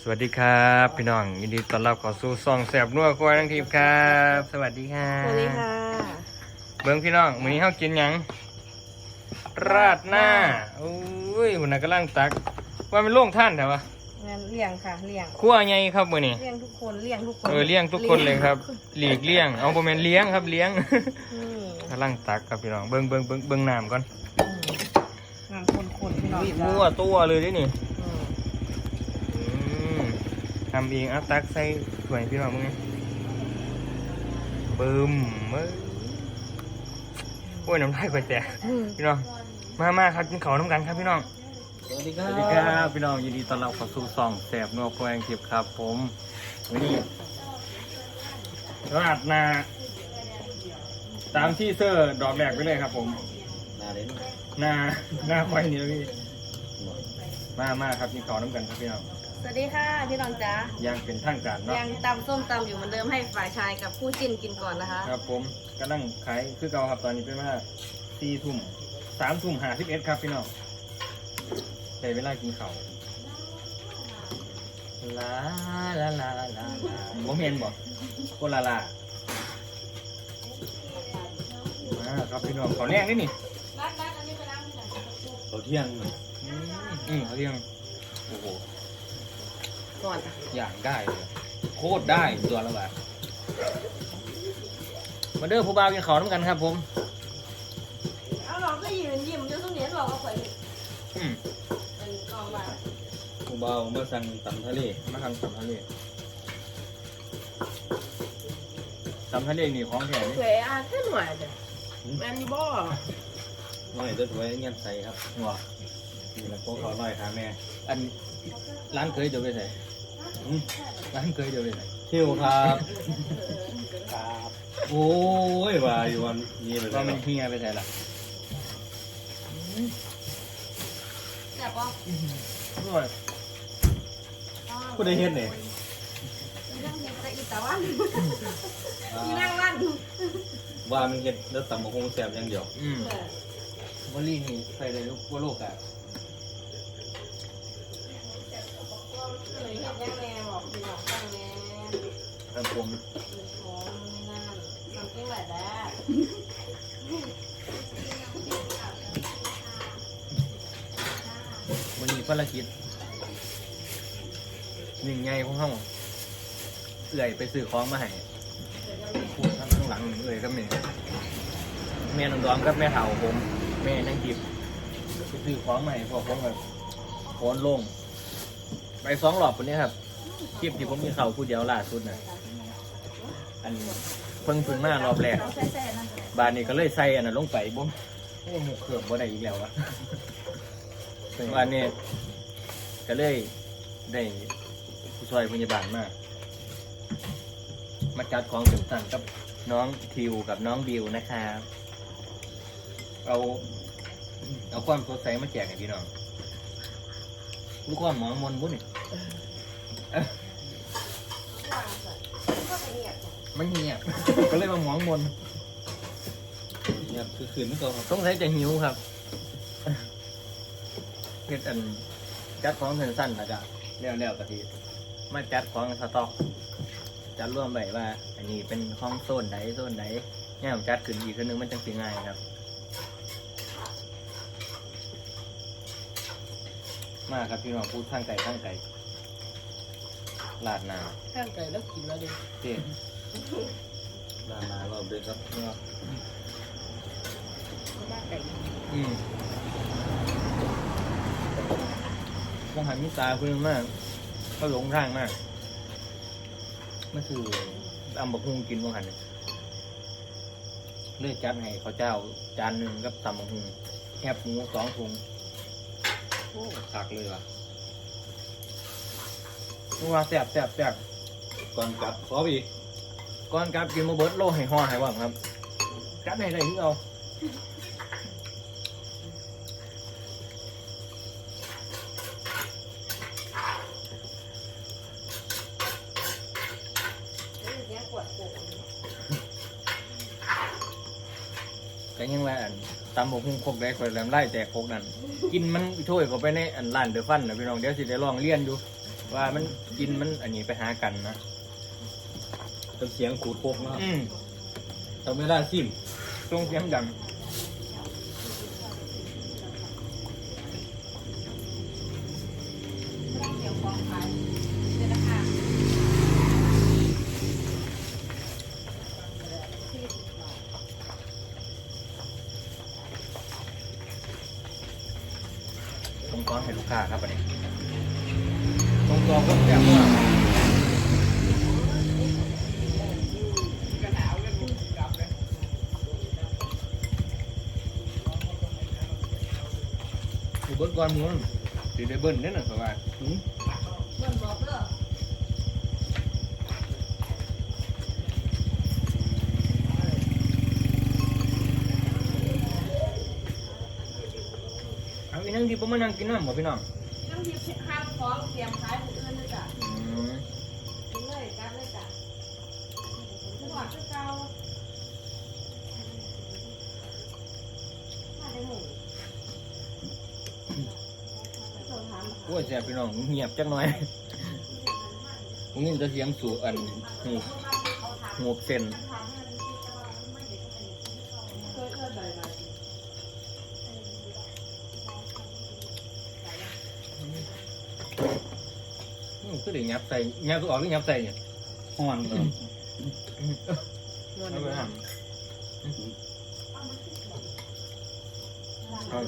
สวัสดีครับพี่น้องยินดีต้อนรับเข้าสู่ซองแสบนัวครัวทั้งทีมครับ สวัสดีค่ะสวัสดีค่ะ เบิ้งพี่น้องมื้อนี้เฮากินหยังราดหน้าอุ้ยมันน่ะกำลังตัก ว่ามันโล่งท่านแต่ว่างานเลี้ยงค่ะเลี้ยงครัวใหญ่ครับมื้อนี้เลี้ยงทุกคนเลี้ยงทุกคนเออเลี้ยงทุกคนเลยครับ หลีกเลี้ยงเอาบ่แม่นเลี้ยงครับเลี้ยงอืมกำลังตักครับพี่น้องเบิ้งเบิ้งเบิ้งเบิ้งน้ำก่อนอืมงานคนคนๆพี่น้องอุ้ยจ้ะมั่วตัวเลยเดินี่อืมอืม ทำเองเอาตักใส่ถ้วยพี่น้องมึงไงบึมเอ้ยโอ้ยน้ำลายก่อยแตกอืมพี่น้องมามาครับกินข้าวน้ำกันครับพี่น้องสวัสดีคสรับวัสดีครับพี่น้องยินดีต้อนรับเข้าสู่ซองแสบนัวแควงทิพย์ครับ ผมวันนี้ราดหนา ตามที่เซอร์ดอกแรกไปเลยครับ ผม นาเด่นหน้าหน้าควายนี่เลยพี่มามาครับกินข้าวน้ำกันครับพี่น้อง สวัสดีค่ะพี่น้องจ๋ายังเป็นทางการเนาะยังตำส้มตำอยู่เหมือนเดิมให้ฝ่ายชายกับคู่จิ้นกินก่อนนะคะครับผมกำลังขายคือเก่าครับตอนนี้เป็นเวลาสี่ทุ่มสามทุ่มห้าสิบเอ็ดครับพี่น้องใช้เวลากินข้าวลาลาลาลาลาผมเห็นบอกโกลาลามาครับพี่น้องขอแรกนี่นี่เขาเที่ยงอืมอืมเขาเรียกโอ้โห ก่อนอย่างได้เลยโคตรได้ตัวละบาทมาเด้อผู้บ่าวกินข้าวน้ำกันครับ ผมเอาเราก็ยืนยิ้มอยู่ตรงนี้บอกว่าข่อยอืมเป็นกองมากูเบาเมื่อสั่งตำทะเลมาทำสำทะเลสำทะเลนี่ของแท้นี่สวยอาแค่หน่อยจ้ะแมนนี่บ่น้อยจะถวยเงี้ยใส่ครับว่านี่แหละพวกเขาน้อยหาแม่ อันร้านเคยเดี๋ยวไปใส่อืม ร้านเคยเดียวไปใส่เที่ยวครับ ครับโอ้ยว่าอยู่วันนี้เลยก็มันเฮียไปใส่ละแซ่บบ่อร่อยผู้ใดเฮ็ดเนี่ยมีนั่งเฮ็ดแต่อีตาวันมีนั่งวันว่ามันเฮ็ดแล้วตำบักฮงแซ่บอย่างเดียวอืมวอลลี่นี่ใส่ได้ลูกวัวโลกอะ เคยเฮ็ดยังแน่บอกพี่น้องฟังแน่ครับผมของนั่นทำเก่งหลายแบบวันนี้ภารกิจหนึ่งไงของห้องเอื่อยไปซื้อของมาให้พูดข้างหลังเอื่อยก็แม่แม่น้องดอมกับแม่เฒ่าผม แม่นั่งจิบไปซื้อของมาให้พอผมแบบโอนลง สองรอบคนนี้ครับคลิปที่ผมมีเข่าผู้เดียวล่าสุดนะอันเพิ่งถึงมารอบแรกบานนี้ก็เลยใส่อันนั้นลงไปบ่มโอ้โหเขือบบ่ได้อีกแล้ววะบานนี้ก็เลยได้ผู้ช่วยพยาบาลมามาจัดของถึงสั่งกับน้องทิวกับน้องบิวนะครับเอาเอาความสดใสมาแจกให้พี่น้องลูกความหมองมนบุ้นี่ มันเงียบ ก็เลยมาหมองมนเนี่ยคือคืนนี่ก็ครับสงสัยจะหิวครับเฮ็ดอันจัดของเส้นสั้นนะจ๊ะเลี้ยวเลี้ยวกะทิมาจัดของสต็อกจัดร่วมไปว่า อันนี้เป็นห้องโซนใดโซนใดเนี่ยผมจัดขึ้นอีกคนนึงมันจังสิง่ายครับ มาครับพี่น้องพูดข้างไก่ข้างไก่ ลาดหนาข้างไก่แล้วกินแล้วดิเจ๊ลามารอบเดือนครับเนาะข้างไก่อืมต้องหันมิตาคุณมากเขาหลงทางมากมันคืออำบักฮุงกินบางหันเนี่ยเลือกจัดให้เขาวเจ้าจานหนึ่งกับตำบักฮุงแคบหมูสองถุงโอ้ตักเลยว่ะ ว่าแซ่บแซ่บแซ่บก่อนกลับขออีกก่อนกลับกินมาเบิร์ดโลให้ห่อให้ว่างครับกัดให้ได้ที่เอาเสียงปวดปวดก็ยังว่าอันตำบกหุ่งคกได้คอยแหลมไล่แจกคกนั่น กินมันช่วยเขาไปในอันร้านเดอะฟันนะพี่น้องเดี๋ยวสิได้ลองเรียนดู ว่ามันกินมันอันนี้ไปหากันนะเป็นเสียงขูดโคกนะครับอืมทำไม่ได้ซิมตรงเสียงดัง เบิ้ลก่อนมึงสิได้เบิ้ลเนี่ยนะสบายหืมเบิ่งบอกเด้อเอาอีนั่งดีผมมานั่งกินน้ำบ่พี่น้อง ต้องหยิบห้ามของเตรียมขายผู้อื่นเลยจ้ะ อืม กินเลยกันเลยจ้ะจังหวัดคือเก่ามาได้หมู่โทรถาม โอ้ ยแซ่บพี่น้องเงียบจังหน่อยผมยินแต่เสียงสู่อันหูหูเส้นเคยเคยบ่อยๆอืมคือได้ยับใส่ยับตัวออกหรือยับใส่เนี่ยห้อนครับเอาไปทำเอา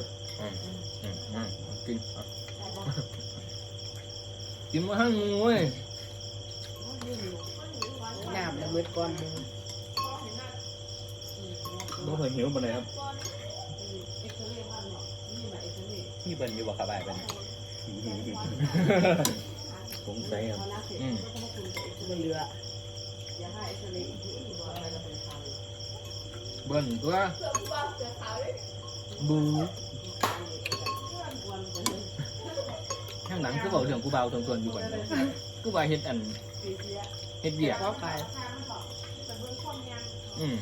อืมอืมอืมกินเอา กินมาให้งูเว้ยน้ำระเบิดก่อนบ่เคยหิวปานใดครับนี่เป็นอยู่บ่ครับไอ้เป็นสงสัยครับอืมไม่เหลือเบิ้ลตัวบู หลังคือบอกเรื่องกูเบาตรงส่วนอยู่ก่อนกูว่าเฮ็ดอันเฮ็ดเบียกเพราะขายอืม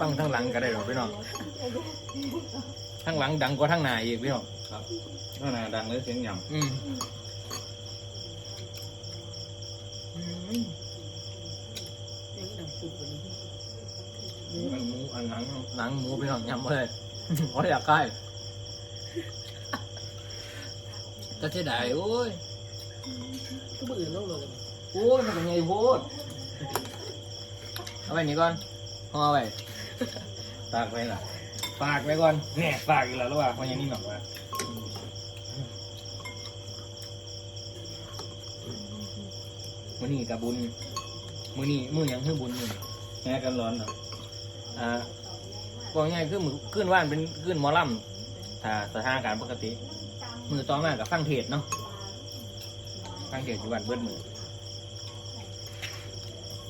ฟังทั้งหลังก็ได้หรอกพี่น้องทั้งหลังดังกว่าทั้งหน้าอีกพี่น้องครับ นั่นน่ะดังเลยเสียงหย่อืม ยังดังสุดกว่านี้อันหมูอันหนังหนังหมูพี่น้องยำมาเลยเพราะอยากใกล้ก็เสียดายโอ้ยก็มืออื่นต้องลงโอ้ยมันเป็นไงโพดเอาไว้นี่ก่อนเอาไว้ำตากไปล่ะฝากไว้ก่อนแน่ฝากอีกแล้วหรือเปล่าเพราะยังนี่หนอกว่า มือนี่กับบุญ มือนี่มือหยังคือบุญมือนี่แง่กันร้อนเนาะอ่าบอกง่ายๆคือมือขึ้นว่านเป็นขึ้นหมอลำถ้าสถานการณ์ปกติ มือต่อมากับฟังเทศเนาะฟังเทศอยู่วันเบิดมือ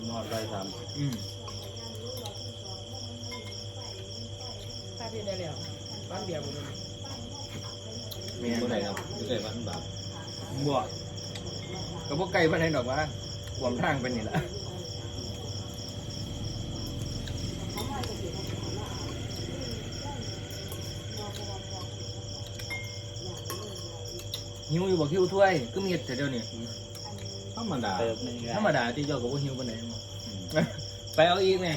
นอดไปทอืมค่าที่ได้แล้วบ้านเดียวกันเมียำเมื่อไหร่ครับไม่เคยวันบาปบว กกับพวกไก่พันไหนดอกว่าความทางเป็นนี่แหละหิวอยู่บอกหิวถ้วยก็มีแต่เดียวนี่ธรรมดาธรรมดาที่เจ้าก็บ่หิวปานใดมั้งไปเอาอีกแม่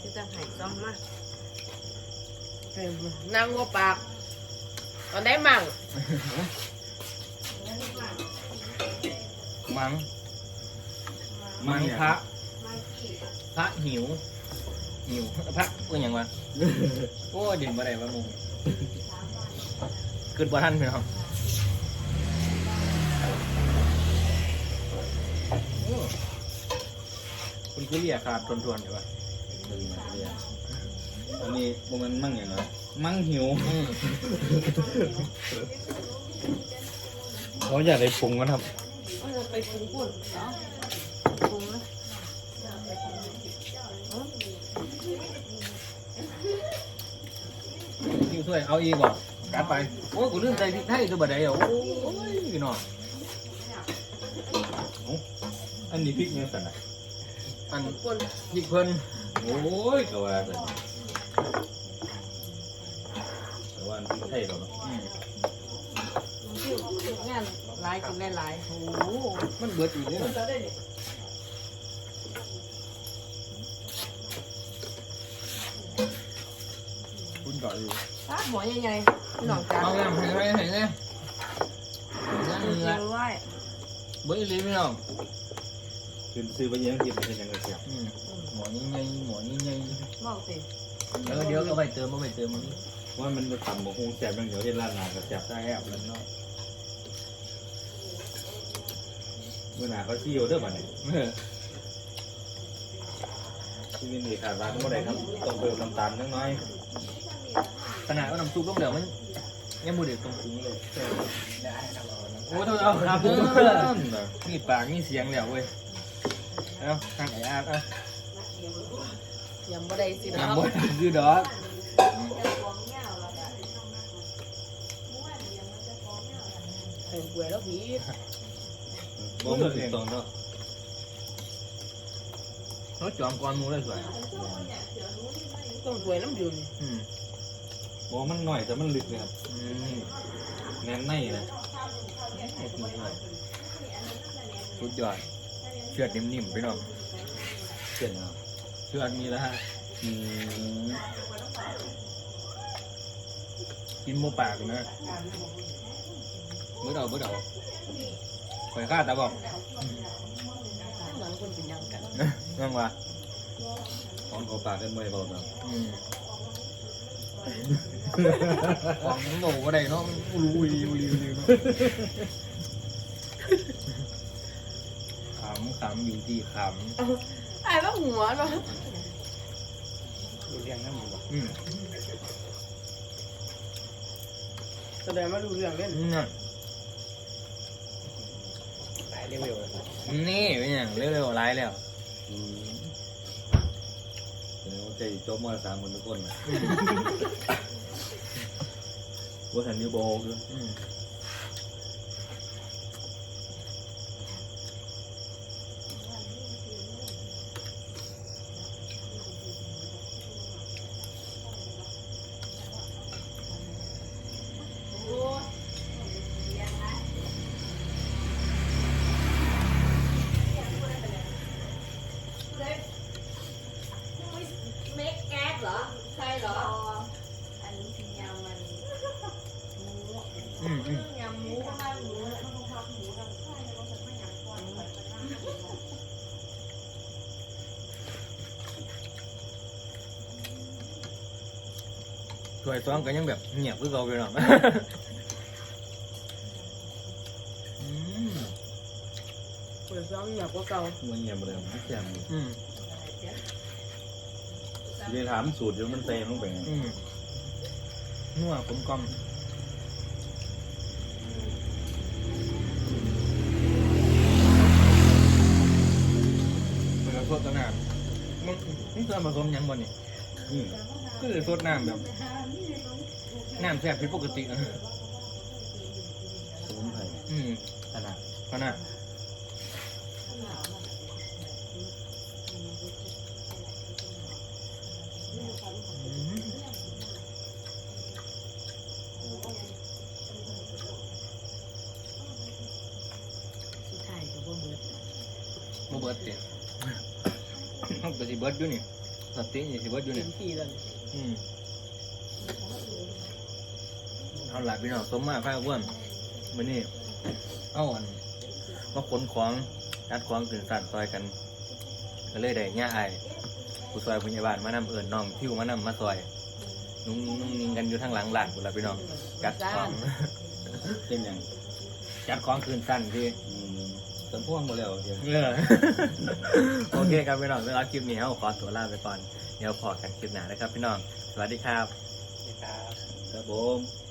ที่จะหายซ้อมมาก นั่งวัวปาก ตอนได้มั่งมัง มังพระ พระหิว หิว พระเป็นหยังวะโอ้ยดินบ่ได้วะมึงเกิดบ่ทันพี่น้องโอ้คุณคือเรียขาดทวนๆอยู่วะดึงมาเรียน อันนี้พวกมันมั่งอย่างไรมั่งหิวอืมเขาอยากได้ปรุงกันครับไปปรุงปุ่นเนาะปรุงนะหิวถ้วยเอาอีกบ่กัดไป โอ้ยกูลืมใส่พริกไทยตัวบัดใดอะโอ้ยพี่น้องอันนี้พริกเนี่ยสันนะอันคนพริกเพิ่นโอ้ยก็ว่าแต่ แต่ว่าอันพริกไทยเราเนาะอืมคิวงานหลายกินได้หลายโอ้โหมันเบิดอีกเนี่ยคุณก่อนอยู่ถ้าหมอใหญ่ๆพี่น้องจ้าเอาแล้วเห็นไหมเห็นไหมนั่นเอแหละอไว้เบิดอีหลีพี่น้องคือซื้อไปเยอะทีมันเป็นยังไงเสียอืมหมอนี่ไงหมอนี่ไงบอกสิ เดี๋ยวเดี๋ยวเอาไปเติมเอาไปเติมมันว่ามันจะทำบะฮงแซ่บอย่างเดียวที่ร้านนาก็แซ่บได้แอบแล้วเนาะเมื่อหนาเขาซี่ยวเด้อบัดนี้เออที่มีขาดร้านเมื่อไหร่ครับต้องเพิ่มน้ำตาลนิดน้อยขนาดว่าน้ำซุปต้องเดี๋ยวมันยังบูเด็ดตรงคุ้งเลยโอ้โหเอาครับผมมีปากมีเสียงแล้วเว้ยเอาทางไหนอาเอา ยังบ่ได้สิน้ำเนาะบดคือดอกเต็มป่วยแล้วผีบ่มันถึงตรงเนาะเขาจอมกรมูเลยสวยต้องป่วยน้ำดื่มอืมบ่มันหน่อยแต่มันลึกเลยครับอืมแน่นในนะสุดยอดเชือดนิ่มๆพี่น้องเช่นครับเชือดมีแล้วฮะอืมกินหมูปากนะเมื่อเดาเมื่อเดาข่อยฆ่าตาบอกหลังคนเป็นยังกันนั่งวะของเขาปากกันไม่เบาเนาะอืมของมันโง่ก็ได้เนาะมันอุลุอุลีอุลีอุลีเนาะขำขำอยู่ที่ขไอ้ว่าหัวเนาะำเรียงน้ำอยู่บ่อืมแสดงว่าดูเรื่องเล่นนั่นไปเร็วๆนี่เป็นอย่างเร็วๆร้ายแล้วอืมเดี๋ยวใจจบมสามคนทุกคนนะว่าทันยูโบกเลย คืออืมอืมอืมถวยซ้อมกันยังแบบเงียบคือเราไปหรอกอืมเปิดซ้อมหยับกว่าเก่ามันเงียบเลยมันแจ่มอืม เรียนถามสูตรเดี๋ยวมันเต็มลงไปไงอืมนัวกลมกล่อมเวลาสดน้ำมันมันจะผสมหยังบ่นี่อืมก็เลยสดน้ำแบบน้ำแซ่บผิดปกตินะสมุนไพรอืมขนาดขนาดอืม สุดท้ายก็บ่เบิด บ่เบิดเต็ม เขาก็สิเบิดอยู่นี่สตินี่สิเบิดอยู่เต็นี่มที่แล้วอืมเอาหลับพี่น้องสมมาพายอ้วนมื้อนี้เอาอันมาขนของจัดของขึ้นสั่นซอยกันก็เลยได้ย่าไอายผู้ซอยพยาบาลมานำเอิญน้องทิวมานำมาซอยนุ่งนิ่งนุ่งนิ่งกันอยู่ทางหลังหลานบุนละพี่น้องจัดของเป็นอย่างจัดของคืนสั้นพี่ อืมสันพ่วงหมดแล้วเดี๋ยวเออโอเคครับพี่น้องสำหรับคลิปนี้เราขอตัวลาไปก่อน เดี๋ยวพอกันคลิปหน้านะครับพี่น้อง สวัสดีครับครับผม